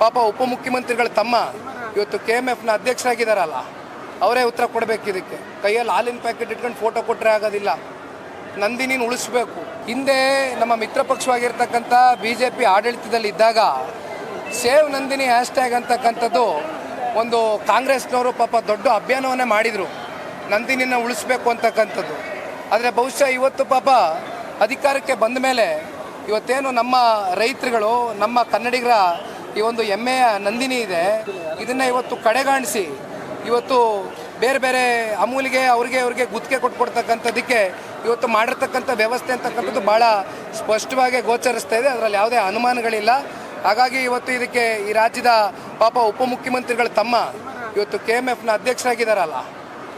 ಪಾಪ ಉಪಮುಖ್ಯಮಂತ್ರಿಗಳು ತಮ್ಮ. ಇವತ್ತು ಕೆ ಎಂ ಎಫ್ನ ಅಧ್ಯಕ್ಷರಾಗಿದ್ದಾರಲ್ಲ, ಅವರೇ ಉತ್ತರ ಕೊಡಬೇಕು ಇದಕ್ಕೆ. ಕೈಯಲ್ಲಿ ಹಾಲಿನ ಪ್ಯಾಕೆಟ್ ಇಟ್ಕೊಂಡು ಫೋಟೋ ಕೊಟ್ಟರೆ ಆಗೋದಿಲ್ಲ. ನಂದಿನಿನ ಉಳಿಸ್ಬೇಕು. ಹಿಂದೆ ನಮ್ಮ ಮಿತ್ರ ಪಕ್ಷವಾಗಿರ್ತಕ್ಕಂಥ ಬಿ ಜೆ ಪಿ ಆಡಳಿತದಲ್ಲಿ ಇದ್ದಾಗ, ಸೇವ್ ನಂದಿನಿ ಹ್ಯಾಶ್ಟ್ಯಾಗ್ ಅಂತಕ್ಕಂಥದ್ದು ಒಂದು ಕಾಂಗ್ರೆಸ್ನವರು ಪಾಪ ದೊಡ್ಡ ಅಭಿಯಾನವನ್ನೇ ಮಾಡಿದರು. ನಂದಿನಿನ ಉಳಿಸ್ಬೇಕು ಅಂತಕ್ಕಂಥದ್ದು. ಆದರೆ ಬಹುಶಃ ಇವತ್ತು ಪಾಪ ಅಧಿಕಾರಕ್ಕೆ ಬಂದ ಮೇಲೆ ಇವತ್ತೇನು ನಮ್ಮ ರೈತರುಗಳು, ನಮ್ಮ ಕನ್ನಡಿಗರ ಈ ಒಂದು ಹೆಮ್ಮೆಯ ನಂದಿನಿ ಇದೆ. ಇದನ್ನು ಇವತ್ತು ಕಡೆಗಾಣಿಸಿ. ಇವತ್ತು ಬೇರೆ ಬೇರೆ ಅಮೂಲಿಗೆ, ಅವ್ರಿಗೆ ಅವ್ರಿಗೆ ಗುತ್ತಿಗೆ ಕೊಟ್ಕೊಡ್ತಕ್ಕಂಥದ್ದಕ್ಕೆ ಇವತ್ತು ಮಾಡಿರ್ತಕ್ಕಂಥ ವ್ಯವಸ್ಥೆ ಅಂತಕ್ಕಂಥದ್ದು ಭಾಳ ಸ್ಪಷ್ಟವಾಗಿ ಗೋಚರಿಸ್ತಾ ಇದೆ. ಅದರಲ್ಲಿ ಯಾವುದೇ ಅನುಮಾನಗಳಿಲ್ಲ. ಹಾಗಾಗಿ ಇವತ್ತು ಇದಕ್ಕೆ ಈ ರಾಜ್ಯದ ಪಾಪ ಉಪಮುಖ್ಯಮಂತ್ರಿಗಳ ತಮ್ಮ ಇವತ್ತು ಕೆ ಎಂ ಎಫ್ನ ಅಧ್ಯಕ್ಷರಾಗಿದ್ದಾರಲ್ಲ,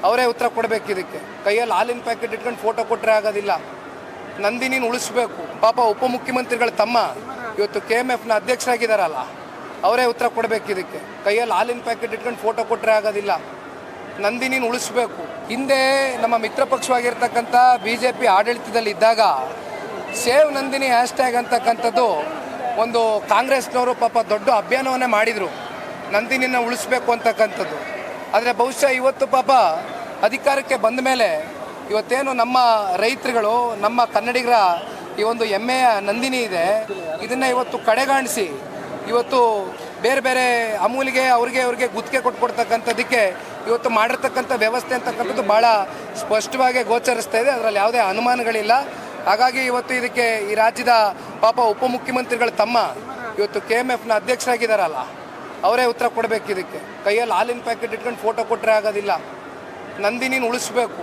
ಅವರೇ ಉತ್ತರ ಕೊಡಬೇಕು ಇದಕ್ಕೆ. ಕೈಯಲ್ಲಿ ಹಾಲಿನ ಪ್ಯಾಕೆಟ್ ಇಟ್ಕೊಂಡು ಫೋಟೋ ಕೊಟ್ಟರೆ ಆಗೋದಿಲ್ಲ. ನಂದಿನಿನ ಉಳಿಸ್ಬೇಕು. ಪಾಪ ಉಪಮುಖ್ಯಮಂತ್ರಿಗಳ ತಮ್ಮ ಇವತ್ತು ಕೆ ಎಂ ಎಫ್ನ ಅಧ್ಯಕ್ಷರಾಗಿದ್ದಾರಲ್ಲ ಅವರೇ ಉತ್ತರ ಕೊಡಬೇಕು ಇದಕ್ಕೆ. ಕೈಯಲ್ಲಿ ಹಾಲಿನ ಪ್ಯಾಕೆಟ್ ಇಟ್ಕೊಂಡು ಫೋಟೋ ಕೊಟ್ಟರೆ ಆಗೋದಿಲ್ಲ. ನಂದಿನಿನ ಉಳಿಸ್ಬೇಕು. ಹಿಂದೆ ನಮ್ಮ ಮಿತ್ರ ಪಕ್ಷವಾಗಿರ್ತಕ್ಕಂಥ ಬಿ ಜೆ ಪಿ ಆಡಳಿತದಲ್ಲಿ ಇದ್ದಾಗ ಸೇವ್ ನಂದಿನಿ ಹ್ಯಾಶ್ಟ್ಯಾಗ್ ಅಂತಕ್ಕಂಥದ್ದು ಒಂದು ಕಾಂಗ್ರೆಸ್ನವರು ಪಾಪ ದೊಡ್ಡ ಅಭಿಯಾನವನ್ನೇ ಮಾಡಿದರು. ನಂದಿನಿನ ಉಳಿಸ್ಬೇಕು ಅಂತಕ್ಕಂಥದ್ದು. ಆದರೆ ಬಹುಶಃ ಇವತ್ತು ಪಾಪ ಅಧಿಕಾರಕ್ಕೆ ಬಂದ ಮೇಲೆ ಇವತ್ತೇನು ನಮ್ಮ ರೈತರುಗಳು, ನಮ್ಮ ಕನ್ನಡಿಗರ ಈ ಒಂದು ಹೆಮ್ಮೆಯ ನಂದಿನಿ ಇದೆ. ಇದನ್ನು ಇವತ್ತು ಕಡೆಗಾಣಿಸಿ ಇವತ್ತು ಬೇರೆ ಬೇರೆ ಅಮೂಲಿಗೆ, ಅವ್ರಿಗೆ ಅವ್ರಿಗೆ ಗುತ್ತಿಗೆ ಕೊಟ್ಕೊಡ್ತಕ್ಕಂಥದ್ದಕ್ಕೆ ಇವತ್ತು ಮಾಡಿರ್ತಕ್ಕಂಥ ವ್ಯವಸ್ಥೆ ಅಂತಕ್ಕಂಥದ್ದು ಭಾಳ ಸ್ಪಷ್ಟವಾಗಿ ಗೋಚರಿಸ್ತಾ ಇದೆ. ಅದರಲ್ಲಿ ಯಾವುದೇ ಅನುಮಾನಗಳಿಲ್ಲ. ಹಾಗಾಗಿ ಇವತ್ತು ಇದಕ್ಕೆ ಈ ರಾಜ್ಯದ ಪಾಪ ಉಪಮುಖ್ಯಮಂತ್ರಿಗಳ ತಮ್ಮ ಇವತ್ತು ಕೆ ಎಂ ಎಫ್ನ ಅಧ್ಯಕ್ಷರಾಗಿದ್ದಾರಲ್ಲ, ಅವರೇ ಉತ್ತರ ಕೊಡಬೇಕು ಇದಕ್ಕೆ. ಕೈಯಲ್ಲಿ ಹಾಲಿನ ಪ್ಯಾಕೆಟ್ ಇಟ್ಕೊಂಡು ಫೋಟೋ ಕೊಟ್ಟರೆ ಆಗೋದಿಲ್ಲ. ನಂದಿನಿನ ಉಳಿಸ್ಬೇಕು.